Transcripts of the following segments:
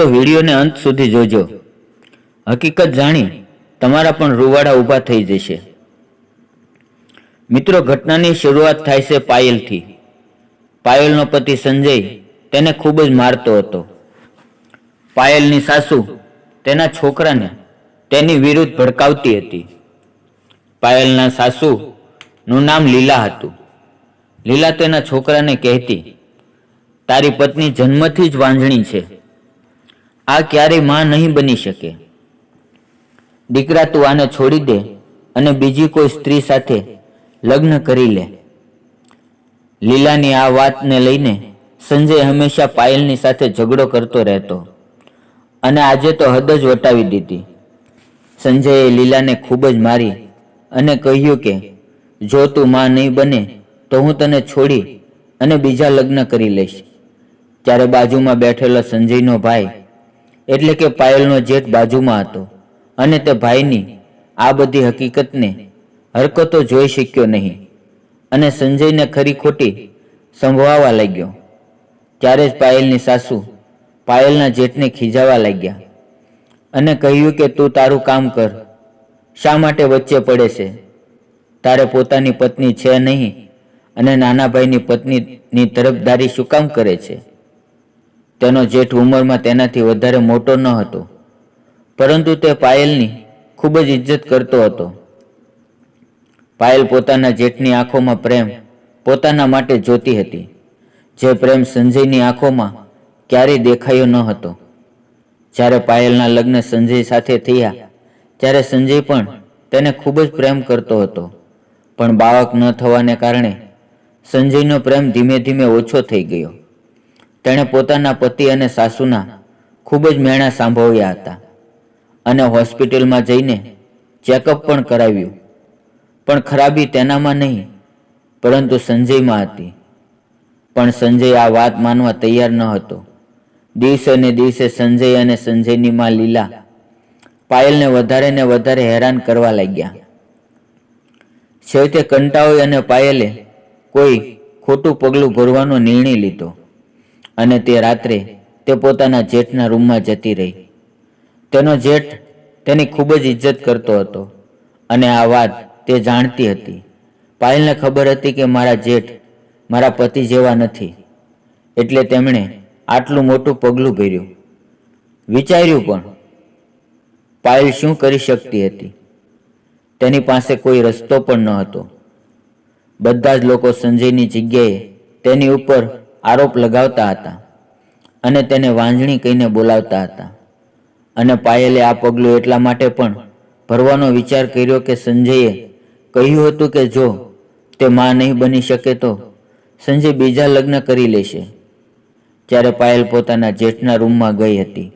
તો વિડીયોને અંત સુધી જોજો. હકીકત જાણી, તમારા પણ રૂવાડા ઊભા થઈ જશે. મિત્રો, ઘટનાની શરૂઆત થાય છે પાયલથી. પાયલનો પતિ સંજય તેને ખૂબ જ મારતો હતો. પાયલની સાસુ તેના છોકરાને તેની વિરુદ્ધ ભડકાવતી હતી. પાયલના સાસુનું નામ લીલા હતું. લીલા તેના છોકરાને કહેતી, તારી પત્ની જન્મથી જ વાંઝણી છે. આ ક્યારેયમાં નહીં બની શકે. દીકરા તું આને છોડી દે અને બીજી કોઈ સ્ત્રી સાથે લગ્ન કરી લે. લીલાની આ વાતને લઈને સંજય હંમેશા પાયલની સાથે ઝઘડો કરતો રહેતો અને આજે તો હદ જ વટાવી દીધી. સંજયે લીલાને ખૂબ જ મારી અને કહ્યું કે, જો તું માં નહીં બને તો હું તને છોડી અને બીજા લગ્ન કરી લઈશ. ત્યારે બાજુમાં બેઠેલો સંજયનો ભાઈ એટલે કે પાયલનો જેઠ બાજુમાં હતો. અને તે ભાઈની આ બધી હકીકતને હરકતો જોઈ શક્યો નહીં. અને સંજયને ખરી ખોટી સંભળાવા લાગ્યો. ત્યારે જ પાયલની સાસુ પાયલના જેઠને ખીજાવા લાગ્યા. અને કહ્યું કે તું તારું કામ કર. શા માટે વચ્ચે પડે છે? તારે પોતાની પત્ની છે નહીં? અને નાના ભાઈની પત્નીની તરફદારી શું કામ કરે છે? તેનો જેઠ ઉંમરમાં તેનાથી વધારે મોટો ન હતો. પરંતુ તે પાયલની ખૂબ જ ઇજ્જત કરતો હતો. પાયલ પોતાના જેઠની આંખોમાં પ્રેમ પોતાના માટે જોતી હતી, જે પ્રેમ સંજયની આંખોમાં ક્યારેય દેખાયો ન હતો. જ્યારે પાયલના લગ્ન સંજય સાથે થયા, ત્યારે સંજય પણ તેને ખૂબ જ પ્રેમ કરતો હતો. પણ બાળક ન થવાને કારણે સંજયનો પ્રેમ ધીમે ધીમે ઓછો થઈ ગયો. તેણે પોતાના પતિ અને સાસુના ખૂબ જ મેણા સાંભળ્યા હતા અને હોસ્પિટલમાં જઈને ચેકઅપ પણ કરાવ્યું. પણ ખરાબી તેનામાં નહીં, પરંતુ સંજયમાં હતી. પણ સંજય આ વાત માનવા તૈયાર ન હતો. દિવસે ને દિવસે સંજય અને સંજયની માં લીલા પાયલને વધારે ને વધારે હેરાન કરવા લાગ્યા. છેવટે કંટાળી અને પાયલે કોઈ ખોટું પગલું ભરવાનો નિર્ણય લીધો. અને તે રાત્રે તે પોતાના જેઠના રૂમમાં જતી રહી. તેનો જેઠ તેની ખૂબ જ ઇજ્જત કરતો હતો અને આ વાત તે જાણતી હતી. પાયલને ખબર હતી કે મારા જેઠ મારા પતિ જેવા નથી. એટલે તેમણે આટલું મોટું પગલું ભર્યું. વિચાર્યું પણ પાયલ શું કરી શકતી હતી? તેની પાસે કોઈ રસ્તો પણ ન હતો બધા જ લોકો સંજયની જગ્યાએ તેની ઉપર આરોપ લગાવતા હતા અને તેને વાંજણી કહીને બોલાવતા હતા. અને પાયલે આ પગલું એટલા માટે પણ ભરવાનો વિચાર કર્યો કે સંજયે કહ્યું હતું કે જો તે માં નહીં બની શકે તો સંજય બીજા લગ્ન કરી લેશે. જ્યારે પાયલ પોતાના જેઠના રૂમમાં ગઈ હતી.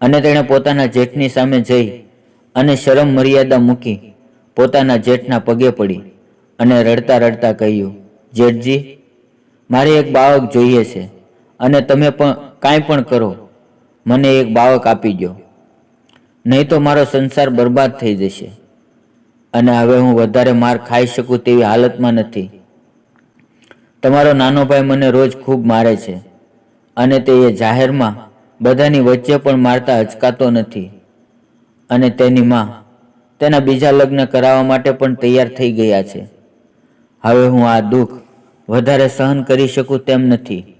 અને તેણે પોતાના જેઠની સામે જઈ અને શરમ મર્યાદા મૂકી પોતાના જેઠના પગે પડી અને રડતા રડતા કહ્યું, જેઠજી મારે એક બાળક જોઈએ છે અને તમે પણ કાંઈ પણ કરો, મને એક બાળક આપી દો નહીં તો મારો સંસાર બરબાદ થઈ જશે અને હવે હું વધારે માર ખાઈ શકું તેવી હાલતમાં નથી. તમારો નાનો ભાઈ મને રોજ ખૂબ મારે છે અને તે એ જાહેરમાં બધાની વચ્ચે પણ મારતા અચકાતો નથી અને તેની માં તેના બીજા લગ્ન કરાવવા માટે પણ તૈયાર થઈ ગયા છે. હવે હું આ દુઃખ વધારે સહન કરી શકું તેમ નથી.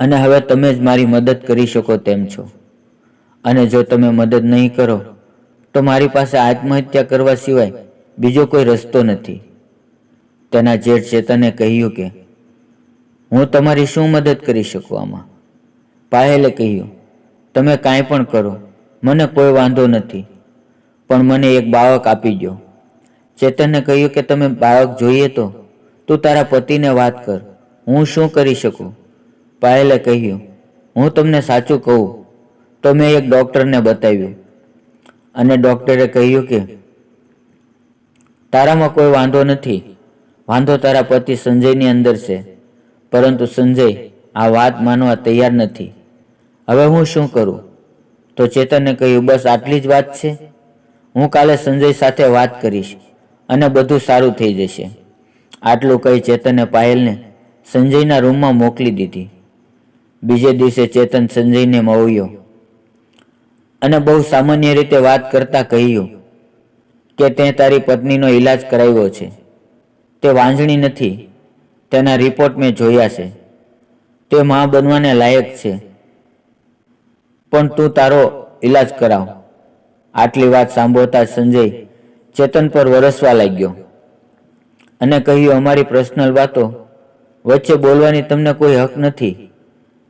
અને હવે તમે જ મારી મદદ કરી શકો તેમ છો. અને જો તમે મદદ નહીં કરો, તો મારી પાસે આત્મહત્યા કરવા સિવાય બીજો કોઈ રસ્તો નથી. તેના જેઠ ચેતને કહ્યું કે, હું તમારી શું મદદ કરી શકું આમાં? પાયલે કહ્યું, તમે કાંઈ પણ કરો, મને કોઈ વાંધો નથી. પણ મને એક બાળક આપી દો ચેતને કહ્યું કે, તમે બાળક જોઈએ તો તું તારા પતિને વાત કર. હું શું કરી શકું? પાયલે કહ્યું, હું તમને સાચું કહું. તો મેં એક ડૉક્ટરને બતાવ્યું. અને ડૉક્ટરે કહ્યું કે, તારામાં કોઈ વાંધો નથી. વાંધો તારા પતિ સંજયની અંદર છે. પરંતુ સંજય આ વાત માનવા તૈયાર નથી. હવે હું શું કરું? તો ચેતને કહ્યું, બસ આટલી જ વાત છે. હું કાલે સંજય સાથે વાત કરીશ અને બધું સારું થઈ જશે. આટલું કહી ચેતને પાયલને સંજયના રૂમમાં મોકલી દીધી. બીજે દિવસે ચેતન સંજયને મળ્યો અને બહુ સામાન્ય રીતે વાત કરતા કહ્યું કે તે તારી પત્નીનો ઈલાજ કરાવ્યો છે. તે વાંજણી નથી, તેના રિપોર્ટ મેં જોયા છે. તે મા બનવાને લાયક છે. પણ તું તારો ઈલાજ કરાવ. આટલી વાત સાંભળતા સંજય ચેતન પર વરસવા લાગ્યો. અને કહ્યું, અમારી પર્સનલ વાતો વચ્ચે બોલવાની તમને કોઈ હક નથી.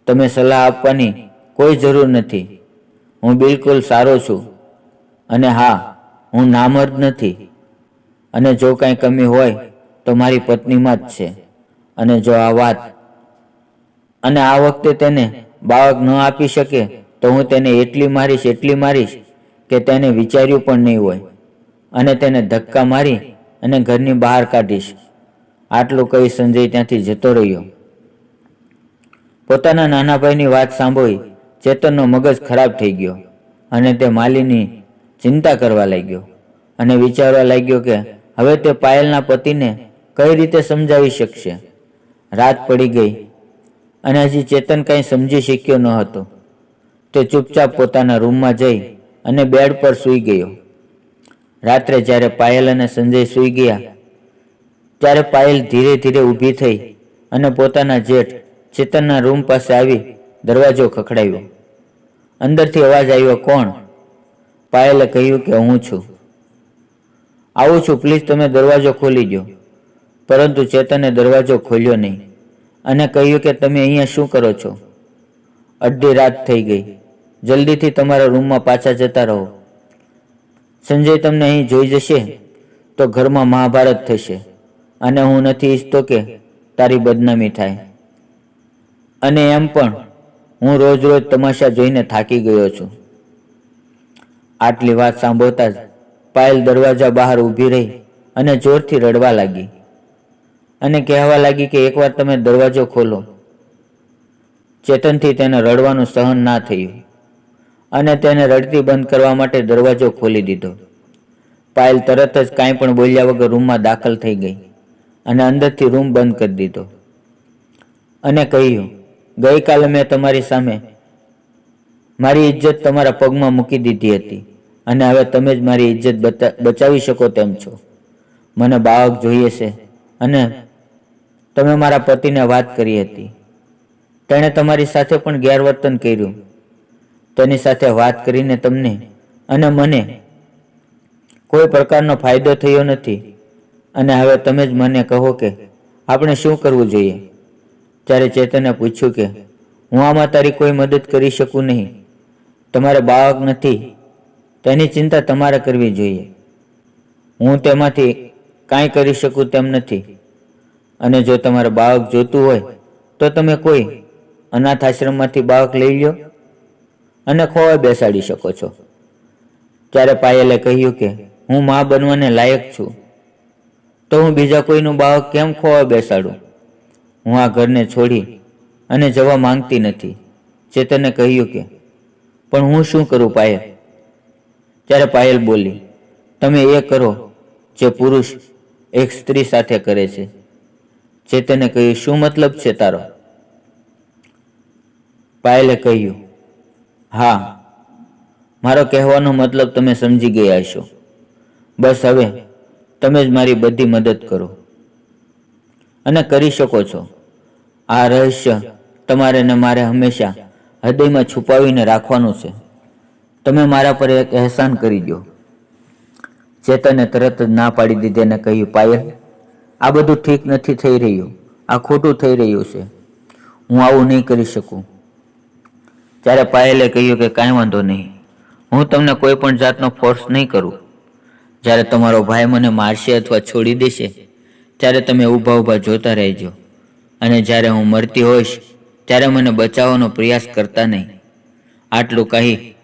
તમે સલાહ આપવાની કોઈ જરૂર નથી. હું બિલકુલ સારો છું. અને હા, હું નામર્દ નથી. અને જો કાંઈ કમી હોય, તો મારી પત્નીમાં જ છે. અને જો આ વાત અને આ વખતે તેને બાળક ન આપી શકે, તો હું તેને એટલી મારીશ એટલી મારીશ કે તેને વિચાર્યું પણ નહીં હોય. અને તેને ધક્કા મારી અને ઘરની બહાર કાઢીશ. આટલું કહી સંજય ત્યાંથી જતો રહ્યો. પોતાના નાના ભાઈની વાત સાંભળી ચેતનનો મગજ ખરાબ થઈ ગયો અને તે માલીની ચિંતા કરવા લાગ્યો અને વિચારવા લાગ્યો કે હવે તે પાયલના પતિને કઈ રીતે સમજાવી શકશે. રાત પડી ગઈ અને હજી ચેતન કંઈ સમજી શક્યો ન હતો. તે ચૂપચાપ પોતાના રૂમમાં જઈ અને બેડ પર સૂઈ ગયો. રાત્રે જ્યારે પાયલ અને સંજય સૂઈ ગયા, ત્યારે પાયલ ધીરે ધીરે ઊભી થઈ અને પોતાના જેઠ ચેતનના રૂમ પાસે આવી દરવાજો ખખડાવ્યો. અંદરથી અવાજ આવ્યો, કોણ? પાયલે કહ્યું કે, હું છું. આવું છું, પ્લીઝ તમે દરવાજો ખોલી દો પરંતુ ચેતને દરવાજો ખોલ્યો નહીં અને કહ્યું કે, તમે અહીંયા શું કરો છો? અડધી રાત થઈ ગઈ. જલ્દીથી તમારા રૂમમાં પાછા જતા રહો. સંજય તમને અહીં જોઈ જશે તો ઘરમાં મહાભારત થશે. અને હું નથી ઈચ્છતો કે તારી બદનામી થાય. અને એમ પણ હું રોજ રોજ તમાશા જોઈને થાકી ગયો છું. આટલી વાત સાંભળતા જ પાયલ દરવાજા બહાર ઊભી રહી અને જોરથી રડવા લાગી. અને કહેવા લાગી કે એકવાર તમે દરવાજો ખોલો. ચેતનથી તેને રડવાનું સહન ના થયું. અને તેને રડતી બંધ કરવા માટે દરવાજો ખોલી દીધો. પાયલ તરત જ કાંઈ પણ બોલ્યા વગર રૂમમાં દાખલ થઈ ગઈ અને અંદરથી રૂમ બંધ કરી દીધો. અને કહ્યું, ગઈકાલે મેં તમારી સામે મારી ઇજ્જત તમારા પગમાં મૂકી દીધી હતી અને હવે તમે જ મારી ઇજ્જત બચાવી શકો તેમ છો. મને બાળક જોઈએ છે અને તમે મારા પતિને વાત કરી હતી. તેણે તમારી સાથે પણ ગેરવર્તન કર્યું. તેની સાથે વાત કરીને તમને અને મને કોઈ પ્રકારનો ફાયદો થયો નથી. અને હવે તમે જ મને કહો કે આપણે શું કરવું જોઈએ? ત્યારે ચેતને પૂછ્યું કે, હું આમાં તારી કોઈ મદદ કરી શકું નહીં. તમારે બાળક નથી, તેની ચિંતા તમારે કરવી જોઈએ. હું તેમાંથી કાંઈ કરી શકું તેમ નથી. અને જો તમારે બાળક જોતું હોય, તો તમે કોઈ અનાથ આશ્રમમાંથી બાળક લઈ લ્યો. અને ખોવા બેસાડી શકો છો. ત્યારે પાયલે કહ્યું કે, હું મા બનવાને લાયક છું. તો હું બીજા કોઈનું બાળક કેમ ખોવા બેસાડું? હું આ ઘરને છોડી અને જવા માંગતી નથી. ચેતને કહ્યું કે, પણ હું શું કરું પાયલ? ત્યારે પાયલ બોલી, તમે એ કરો જે પુરુષ એક સ્ત્રી સાથે કરે છે. ચેતને કહ્યું, શું મતલબ છે તારો? પાયલે કહ્યું હા, મારો કહેવાનો મતલબ તમે સમજી ગયા છો બસ હવે, તમે જ મારી બધી મદદ કરો. અને કરી શકો છો. આ રહસ્ય તમારે ને મારે હંમેશા હૃદયમાં છુપાવીને રાખવાનું છે. તમે મારા પર એક અહેસાન કરી દો. ચેતને તરત જ ના પાડી દીધી અને કહ્યું, પાયલ, આ બધું ઠીક નથી થઈ રહ્યું. આ ખોટું થઈ રહ્યું છે. હું આવું નહીં કરી શકું. ત્યારે પાયલે કહ્યું કે કાંઈ વાંધો નહીં. હું તમને કોઈ પણ જાતનો ફોર્સ નહીં કરું. જ્યારે તમારો ભાઈ મને મારશે અથવા છોડી દેશે, ત્યારે તમે ઊભા ઊભા જોતા રહેજો. અને જ્યારે હું મરતી હોઈશ, ત્યારે મને બચાવવાનો પ્રયાસ કરતા નહીં. આટલું કહી,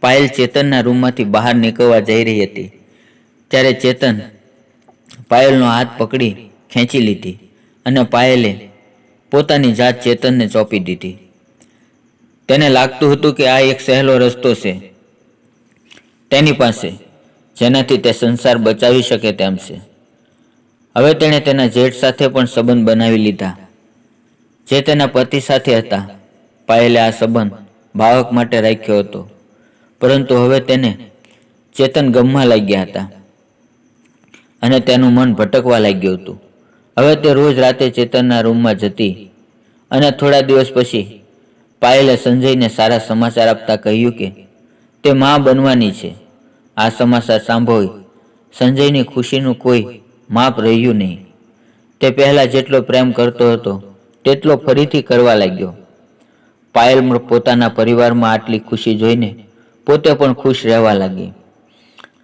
પાયલ ચેતનના રૂમમાંથી બહાર નીકળવા જઈ રહી હતી. ત્યારે ચેતન પાયલનો હાથ પકડી ખેંચી લીધી અને પાયલે પોતાની જાત ચેતનને ચોપી દીધી. તેને લાગતું હતું કે આ એક સહેલો રસ્તો છે તેની પાસે, જેનાથી તે સંસાર બચાવી શકે તેમ છે. હવે તેણે તેના જેઠ સાથે પણ સંબંધ બનાવી લીધા. જે તેના પતિ સાથે હતા, પાયલે આ સંબંધ ભાવક માટે રાખ્યો હતો. પરંતુ હવે તેને ચેતન ગમવા લાગ્યા હતા અને તેનું મન ભટકવા લાગ્યું હતું. હવે તે રોજ રાતે ચેતનના રૂમમાં જતી અને થોડા દિવસ પછી પાયલે સંજયને સારા સમાચાર આપતા કહ્યું કે, તે માં બનવાની છે. આ સમાચાર સાંભળી સંજયની ખુશીનું કોઈ માપ રહ્યું નહીં. તે પહેલાં જેટલો પ્રેમ કરતો હતો, તેટલો ફરીથી કરવા લાગ્યો. પાયલ પોતાના પરિવારમાં આટલી ખુશી જોઈને પોતે પણ ખુશ રહેવા લાગી.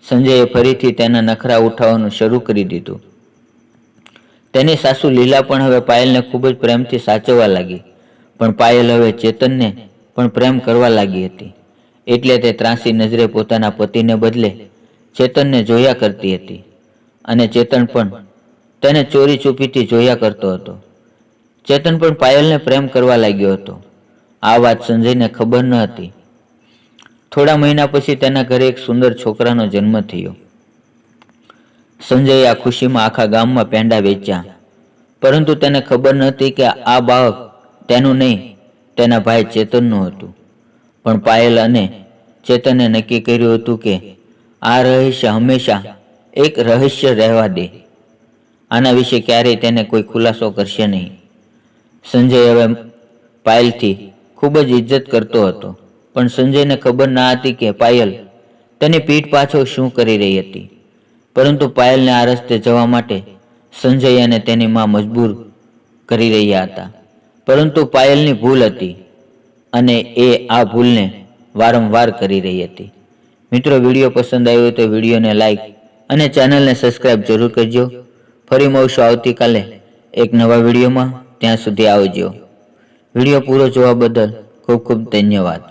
સંજયે ફરીથી તેના નખરા ઉઠાવવાનું શરૂ કરી દીધું. તેની સાસુ લીલા પણ હવે પાયલને ખૂબ જ પ્રેમથી સાચવવા લાગી. પણ પાયલ હવે ચેતનને પણ પ્રેમ કરવા લાગી હતી. એટલે તે ત્રાસી નજરે પોતાના પતિને બદલે ચેતનને જોયા કરતી હતી. અને ચેતન પણ તેને ચોરી છુપીથી જોયા કરતો હતો. ચેતન પણ પાયલને પ્રેમ કરવા લાગ્યો હતો. આ વાત સંજયને ખબર ન હતી. થોડા મહિના પછી તેના ઘરે એક સુંદર છોકરાનો જન્મ થયો. સંજયે આ ખુશીમાં આખા ગામમાં પેંડા વેચ્યા. પરંતુ તેને ખબર નહોતી કે આ બાળક તેનું નહીં, તેના ભાઈ ચેતનનું હતું. પણ પાયલ અને ચેતને નક્કી કર્યું હતું કે આ રહસ્ય હંમેશા એક રહસ્ય રહેવા દે. આના વિશે ક્યારેય તેને કોઈ ખુલાસો કરશે નહીં. સંજય હવે પાયલથી ખૂબ જ ઇજ્જત કરતો હતો. પણ સંજયને ખબર ના હતી કે પાયલ તેની પીઠ પાછળ શું કરી રહી હતી. પરંતુ પાયલને આ રસ્તે જવા માટે સંજય અને તેની માં મજબૂર કરી રહ્યા હતા. પરંતુ પાયલની ભૂલ હતી અને એ આ ભૂલને વારંવાર કરી રહી હતી. મિત્રો, વીડિયો પસંદ આવ્યો તો વિડીયોને લાઈક અને ચેનલને સબસ્ક્રાઈબ જરૂર કરજો. ફરી મળશું આવતીકાલે એક નવા વિડીયોમાં. ત્યાં સુધી આવજો. વીડિયો પૂરો જોવા બદલ ખૂબ ખૂબ ધન્યવાદ.